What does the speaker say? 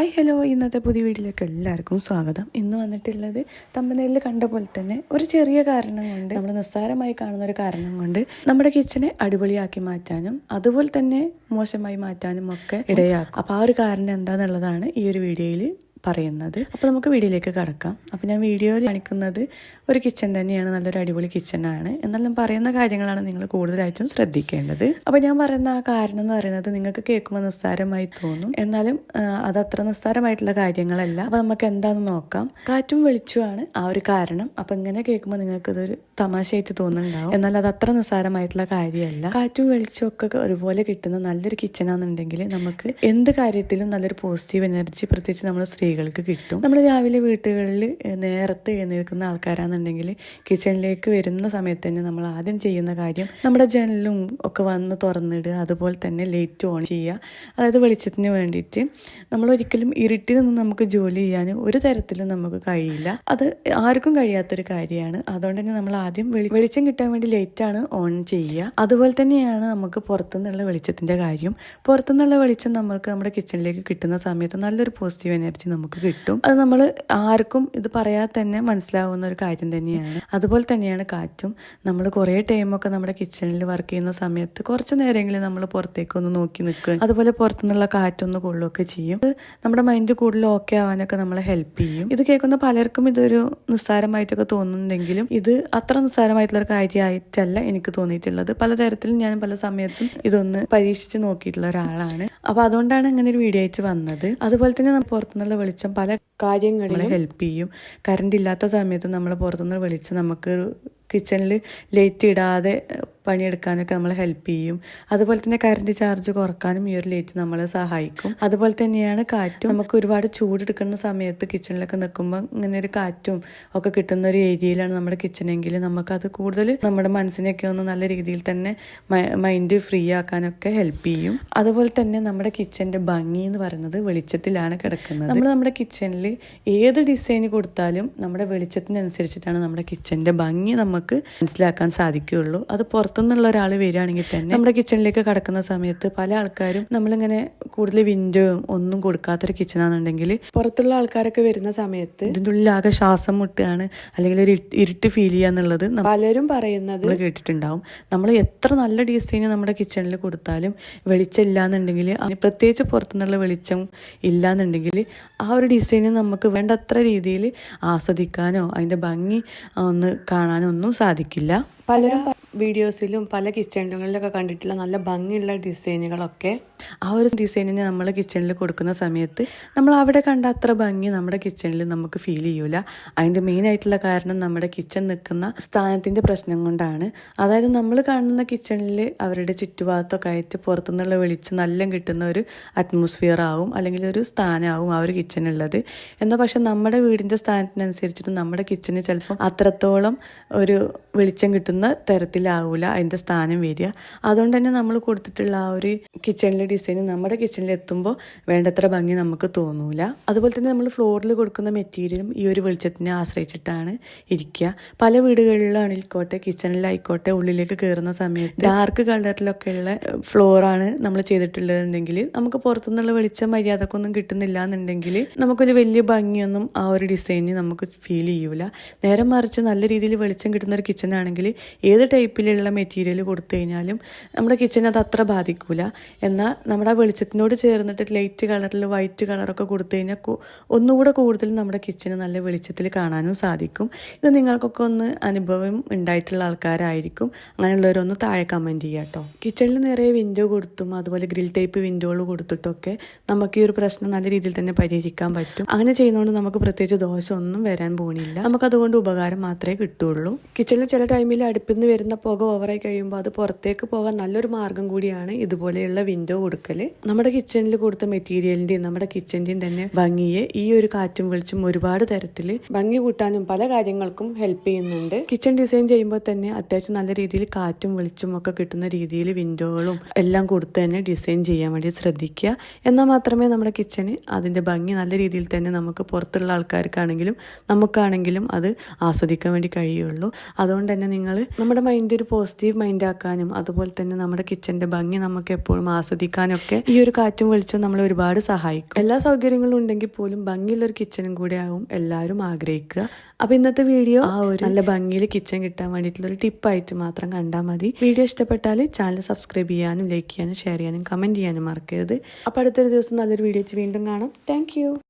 I hello ഇന്നത്തെ പുതിയ വീട്ടിലേക്ക് എല്ലാവർക്കും സ്വാഗതം. ഇന്ന് വന്നിട്ടുള്ളത് തമ്പനയിൽ കണ്ട പോലെ തന്നെ ഒരു ചെറിയ കാരണം കൊണ്ട് നമ്മൾ നിസ്സാരമായി കാണുന്ന ഒരു കാരണം കൊണ്ട് നമ്മുടെ കിച്ചനെ അടിപൊളിയാക്കി മാറ്റാനും അതുപോലെ തന്നെ മോശമായി മാറ്റാനും ഒക്കെ ഇടയാക്കും. അപ്പോൾ ആ ഒരു കാരണം എന്താണെന്നുള്ളതാണ് ഈ ഒരു വീഡിയോയിൽ പറയുന്നത്. അപ്പോൾ നമുക്ക് വീഡിയോയിലേക്ക് കടക്കാം. അപ്പോൾ ഞാൻ വീഡിയോയിൽ കാണിക്കുന്നത് ഒരു കിച്ചൺ തന്നെയാണ്. നല്ലൊരു അടിപൊളി കിച്ചണാണ് എന്നാലും പറയുന്ന കാര്യങ്ങളാണ് നിങ്ങൾ കൂടുതലായിട്ടും ശ്രദ്ധിക്കേണ്ടത്. അപ്പോൾ ഞാൻ പറയുന്ന ആ കാരണം എന്ന് പറയുന്നത് നിങ്ങൾക്ക് കേൾക്കുമ്പോൾ നിസ്സാരമായി തോന്നും. എന്നാലും അത് അതത്ര നിസ്സാരമായിട്ടുള്ള കാര്യങ്ങളല്ല. അപ്പോൾ നമുക്ക് എന്താണെന്ന് നോക്കാം. കാറ്റും വെളിച്ചുമാണ് ആ ഒരു കാരണം. അപ്പോൾ ഇങ്ങനെ കേൾക്കുമ്പോൾ നിങ്ങൾക്ക് ഇതൊരു തമാശയായിട്ട് തോന്നുന്നുണ്ടാവും. എന്നാൽ അത് അത്ര നിസ്സാരമായിട്ടുള്ള കാര്യമല്ല. കാറ്റും വെളിച്ചവും ഒക്കെ ഒരുപോലെ കിട്ടുന്ന നല്ലൊരു കിച്ചൺ ആണെന്നുണ്ടെങ്കിൽ നമുക്ക് എന്ത് കാര്യത്തിലും നല്ലൊരു പോസിറ്റീവ് എനർജി പ്രത്യേകിച്ച് നമ്മൾ സ്ത്രീകൾക്ക് കിട്ടും. നമ്മൾ രാവിലെ വീട്ടുകളിൽ നേരത്തെ എഴുന്നേൽക്കുന്ന ആൾക്കാരാണെന്നുണ്ടെങ്കിൽ കിച്ചണിലേക്ക് വരുന്ന സമയത്ത് തന്നെ നമ്മൾ ആദ്യം ചെയ്യുന്ന കാര്യം നമ്മുടെ ജനലും ഒക്കെ വന്ന് തുറന്നിടുക അതുപോലെ തന്നെ ലൈറ്റ് ഓൺ ചെയ്യുക. അതായത് വെളിച്ചത്തിന് വേണ്ടിയിട്ട് നമ്മൾ ഒരിക്കലും ഇരുട്ടിൽ നിന്ന് നമുക്ക് ജോലി ചെയ്യാൻ ഒരു തരത്തിലും നമുക്ക് കഴിയില്ല. അത് ആർക്കും കഴിയാത്തൊരു കാര്യമാണ്. അതുകൊണ്ട് തന്നെ നമ്മൾ ആദ്യം വെളിച്ചം കിട്ടാൻ വേണ്ടി ലൈറ്റാണ് ഓൺ ചെയ്യുക. അതുപോലെ തന്നെയാണ് നമുക്ക് പുറത്തുനിന്നുള്ള വെളിച്ചത്തിന്റെ കാര്യം. പുറത്തുനിന്നുള്ള വെളിച്ചം നമുക്ക് നമ്മുടെ കിച്ചണിലേക്ക് കിട്ടുന്ന സമയത്ത് നല്ലൊരു പോസിറ്റീവ് എനർജി നമുക്ക് കിട്ടും. അത് നമ്മൾ ആർക്കും ഇത് പറയാതെ തന്നെ മനസ്സിലാവുന്ന ഒരു കാര്യം തന്നെയാണ്. അതുപോലെ തന്നെയാണ് കാറ്റും. നമ്മൾ കുറേ ടൈമൊക്കെ നമ്മുടെ കിച്ചണിൽ വർക്ക് ചെയ്യുന്ന സമയത്ത് കുറച്ച് നേരമെങ്കിലും നമ്മൾ പുറത്തേക്ക് ഒന്ന് നോക്കി നിൽക്കുക അതുപോലെ പുറത്തുനിന്നുള്ള കാറ്റൊന്ന് കൊള്ളുകയൊക്കെ ചെയ്യും. നമ്മുടെ മൈൻഡ് കൂടുതൽ ഓക്കെ ആവാനൊക്കെ നമ്മളെ ഹെൽപ്പ് ചെയ്യും. ഇത് കേൾക്കുന്ന പലർക്കും ഇതൊരു നിസ്സാരമായിട്ടൊക്കെ തോന്നുന്നുണ്ടെങ്കിലും ഇത് അത്ര നിസ്സാരമായിട്ടുള്ള ഒരു കാര്യമായിട്ടല്ല എനിക്ക് തോന്നിയിട്ടുള്ളത്. പലതരത്തിലും ഞാൻ പല സമയത്തും ഇതൊന്ന് പരീക്ഷിച്ച് നോക്കിയിട്ടുള്ള ഒരാളാണ്. അപ്പൊ അതുകൊണ്ടാണ് അങ്ങനെ ഒരു വീഡിയോ അയച്ച് വന്നത്. അതുപോലെ തന്നെ പുറത്തുനിന്നുള്ള വെളിച്ചം പല കാര്യങ്ങളിലും ഹെൽപ്പ് ചെയ്യും. കറണ്ട് ഇല്ലാത്ത സമയത്ത് നമ്മൾ പുറത്തുനിന്ന് വെളിച്ചം നമുക്ക് കിച്ചണിൽ ലൈറ്റ് ഇടാതെ പണിയെടുക്കാനൊക്കെ നമ്മൾ ഹെൽപ്പ് ചെയ്യും. അതുപോലെ തന്നെ കറണ്ട് ചാർജ് കുറക്കാനും ഈ ഒരു ലൈറ്റ് നമ്മളെ സഹായിക്കും. അതുപോലെ തന്നെയാണ് കാറ്റും. നമുക്ക് ഒരുപാട് ചൂടെടുക്കുന്ന സമയത്ത് കിച്ചണിലൊക്കെ നിൽക്കുമ്പോൾ ഇങ്ങനെ ഒരു കാറ്റും ഒക്കെ കിട്ടുന്ന ഒരു ഏരിയയിലാണ് നമ്മുടെ കിച്ചണെങ്കിൽ നമുക്കത് കൂടുതൽ നമ്മുടെ മനസ്സിനെയൊക്കെ ഒന്ന് നല്ല രീതിയിൽ തന്നെ മൈൻഡ് ഫ്രീ ആക്കാനൊക്കെ ഹെൽപ്പ് ചെയ്യും. അതുപോലെ തന്നെ നമ്മുടെ കിച്ചന്റെ ഭംഗി എന്ന് പറയുന്നത് വെളിച്ചത്തിലാണ് കിടക്കുന്നത്. നമ്മൾ നമ്മുടെ കിച്ചണിൽ ഏത് ഡിസൈൻ കൊടുത്താലും നമ്മുടെ വെളിച്ചത്തിനനുസരിച്ചിട്ടാണ് നമ്മുടെ കിച്ചന്റെ ഭംഗി നമുക്ക് മനസ്സിലാക്കാൻ സാധിക്കുകയുള്ളൂ. അത് പുറത്തുനിന്നുള്ള ഒരാൾ വരികയാണെങ്കിൽ തന്നെ നമ്മുടെ കിച്ചണിലേക്ക് കടക്കുന്ന സമയത്ത് പല ആൾക്കാരും നമ്മളിങ്ങനെ കൂടുതൽ വിൻഡോയും ഒന്നും കൊടുക്കാത്തൊരു കിച്ചണാണെന്നുണ്ടെങ്കിൽ പുറത്തുള്ള ആൾക്കാരൊക്കെ വരുന്ന സമയത്ത് ഇതിന്റെ ഉള്ളിൽ ആകെ ശ്വാസം മുട്ടുകയാണ് അല്ലെങ്കിൽ ഒരു ഇരുട്ട് ഫീൽ ചെയ്യുക എന്നുള്ളത് പലരും പറയുന്നത് കേട്ടിട്ടുണ്ടാവും. നമ്മൾ എത്ര നല്ല ഡിസൈൻ നമ്മുടെ കിച്ചണിൽ കൊടുത്താലും വെളിച്ചം ഇല്ലാന്നുണ്ടെങ്കിൽ അതിന് പ്രത്യേകിച്ച് പുറത്തുനിന്നുള്ള വെളിച്ചം ഇല്ലാന്നുണ്ടെങ്കിൽ ആ ഒരു ഡിസൈൻ നമുക്ക് വേണ്ടത്ര രീതിയിൽ ആസ്വദിക്കാനോ അതിന്റെ ഭംഗി ഒന്ന് കാണാനോ ഒന്നും സാധിക്കില്ല. പലരും വീഡിയോസിലും പല കിച്ചണുകളിലൊക്കെ കണ്ടിട്ടുള്ള നല്ല ഭംഗിയുള്ള ഡിസൈനുകളൊക്കെ ആ ഒരു ഡിസൈനിനെ നമ്മൾ കിച്ചണിൽ കൊടുക്കുന്ന സമയത്ത് നമ്മൾ അവിടെ കണ്ട അത്ര ഭംഗി നമ്മുടെ കിച്ചണിൽ നമുക്ക് ഫീൽ ചെയ്യൂല. അതിന്റെ മെയിൻ ആയിട്ടുള്ള കാരണം നമ്മുടെ കിച്ചൺ നിൽക്കുന്ന സ്ഥാനത്തിന്റെ പ്രശ്നം കൊണ്ടാണ്. അതായത് നമ്മൾ കാണുന്ന കിച്ചണിൽ അവരുടെ ചുറ്റുഭാഗത്തൊക്കെ ആയിട്ട് പുറത്തുനിന്നുള്ള വെളിച്ചം നല്ല കിട്ടുന്ന ഒരു അറ്റ്മോസ്ഫിയർ ആവും അല്ലെങ്കിൽ ഒരു സ്ഥാനമാവും ആ ഒരു കിച്ചണുള്ളത് എന്നാൽ പക്ഷെ നമ്മുടെ വീടിന്റെ സ്ഥാനത്തിനനുസരിച്ചിട്ട് നമ്മുടെ കിച്ചണിൽ ചിലപ്പം അത്രത്തോളം ഒരു വെളിച്ചം കിട്ടുന്ന തരത്തിലാവൂല അതിന്റെ സ്ഥാനം വരിക. അതുകൊണ്ട് തന്നെ നമ്മൾ കൊടുത്തിട്ടുള്ള ആ ഒരു കിച്ചണിലെ ഡിസൈൻ നമ്മുടെ കിച്ചണിൽ എത്തുമ്പോൾ വേണ്ടത്ര ഭംഗി നമുക്ക് തോന്നൂല. അതുപോലെ തന്നെ നമ്മൾ ഫ്ലോറിൽ കൊടുക്കുന്ന മെറ്റീരിയലും ഈ ഒരു വെളിച്ചത്തിനെ ആശ്രയിച്ചിട്ടാണ് ഇരിക്കുക. പല വീടുകളിലാണിക്കോട്ടെ കിച്ചണിലായിക്കോട്ടെ ഉള്ളിലേക്ക് കയറുന്ന സമയത്ത് ഡാർക്ക് കളറിലൊക്കെ ഉള്ള ഫ്ലോറാണ് നമ്മൾ ചെയ്തിട്ടുള്ളതെങ്കിൽ നമുക്ക് പുറത്തുനിന്നുള്ള വെളിച്ചം മര്യാദക്കൊന്നും കിട്ടുന്നില്ല എന്നുണ്ടെങ്കിൽ നമുക്കൊരു വലിയ ഭംഗിയൊന്നും ആ ഒരു ഡിസൈനിന് നമുക്ക് ഫീൽ ചെയ്യൂല. നേരം മറിച്ച് നല്ല രീതിയിൽ വെളിച്ചം കിട്ടുന്ന ഒരു കിച്ചൺ ആണെങ്കിൽ ഏത് ടൈപ്പിലുള്ള മെറ്റീരിയൽ കൊടുത്തു കഴിഞ്ഞാലും നമ്മുടെ കിച്ചൺ അത് അത്ര ബാധിക്കൂല. എന്നാൽ നമ്മുടെ വെളിച്ചത്തിനോട് ചേർന്നിട്ട് ലൈറ്റ് കളറിൽ വൈറ്റ് കളറൊക്കെ കൊടുത്തു കഴിഞ്ഞാൽ ഒന്നുകൂടെ കൂടുതൽ നമ്മുടെ കിച്ചണ് നല്ല വെളിച്ചത്തിൽ കാണാനും സാധിക്കും. ഇത് നിങ്ങൾക്കൊക്കെ ഒന്ന് അനുഭവം ഉണ്ടായിട്ടുള്ള ആൾക്കാരായിരിക്കും. അങ്ങനെയുള്ളവരൊന്ന് താഴെ കമന്റ് ചെയ്യുക കേട്ടോ. കിച്ചണിൽ നിറയെ വിൻഡോ കൊടുത്തും അതുപോലെ ഗ്രിൽ ടൈപ്പ് വിൻഡോകൾ കൊടുത്തിട്ടൊക്കെ നമുക്ക് ഈ ഒരു പ്രശ്നം നല്ല രീതിയിൽ തന്നെ പരിഹരിക്കാൻ പറ്റും. അങ്ങനെ ചെയ്യുന്നതുകൊണ്ട് നമുക്ക് പ്രത്യേകിച്ച് ദോഷമൊന്നും വരാൻ പോകുന്നില്ല നമുക്കതുകൊണ്ട് ഉപകാരം മാത്രമേ കിട്ടുള്ളൂ. കിച്ചണിൽ ചില ടൈമിൽ അടുപ്പിൽ നിന്ന് വരുന്ന പുക ഓവറായി കഴിയുമ്പോൾ അത് പുറത്തേക്ക് പോകാൻ നല്ലൊരു മാർഗം കൂടിയാണ് ഇതുപോലെയുള്ള വിൻഡോ കൊടുക്കൽ നമ്മുടെ കിച്ചണിൽ കൊടുത്ത മെറ്റീരിയലിന്റെയും നമ്മുടെ കിച്ചന്റെയും തന്നെ ഭംഗിയെ ഈ ഒരു കാറ്റും വെളിച്ചും ഒരുപാട് തരത്തിൽ ഭംഗി കൂട്ടാനും പല കാര്യങ്ങൾക്കും ഹെൽപ്പ് ചെയ്യുന്നുണ്ട്. കിച്ചൺ ഡിസൈൻ ചെയ്യുമ്പോൾ തന്നെ അത്യാവശ്യം നല്ല രീതിയിൽ കാറ്റും വെളിച്ചും ഒക്കെ കിട്ടുന്ന രീതിയിൽ വിൻഡോകളും എല്ലാം കൊടുത്ത് തന്നെ ഡിസൈൻ ചെയ്യാൻ വേണ്ടി ശ്രദ്ധിക്കുക. എന്നാൽ മാത്രമേ നമ്മുടെ കിച്ചണ് അതിന്റെ ഭംഗി നല്ല രീതിയിൽ തന്നെ നമുക്ക് പുറത്തുള്ള ആൾക്കാർക്കാണെങ്കിലും നമുക്കാണെങ്കിലും അത് ആസ്വദിക്കാൻ വേണ്ടി കഴിയുള്ളൂ. അതുകൊണ്ട് തന്നെ നിങ്ങൾ നമ്മുടെ മൈൻഡ് മൈൻഡ് ഒരു പോസിറ്റീവ് മൈൻഡ് ആക്കാനും അതുപോലെ തന്നെ നമ്മുടെ കിച്ചന്റെ ഭംഗി നമുക്ക് എപ്പോഴും ആസ്വദിക്കാനും ഒക്കെ ഈ ഒരു കാറ്റും വെളിച്ചവും നമ്മളെ ഒരുപാട് സഹായിക്കും. എല്ലാ സൗകര്യങ്ങളും ഉണ്ടെങ്കിൽ പോലും ഭംഗിയുള്ള ഒരു കിച്ചണും കൂടെ ആവും എല്ലാവരും ആഗ്രഹിക്കുക. അപ്പൊ ഇന്നത്തെ വീഡിയോ ആ ഒരു നല്ല ഭംഗിയിൽ കിച്ചൺ കിട്ടാൻ വേണ്ടിയിട്ടുള്ള ഒരു ടിപ്പായിട്ട് മാത്രം കണ്ടാൽ മതി. വീഡിയോ ഇഷ്ടപ്പെട്ടാൽ ചാനൽ സബ്സ്ക്രൈബ് ചെയ്യാനും ലൈക്ക് ചെയ്യാനും ഷെയർ ചെയ്യാനും കമന്റ് ചെയ്യാനും മറക്കരുത്. അപ്പൊ അടുത്തൊരു ദിവസം നല്ലൊരു വീഡിയോ വീണ്ടും കാണാം. താങ്ക്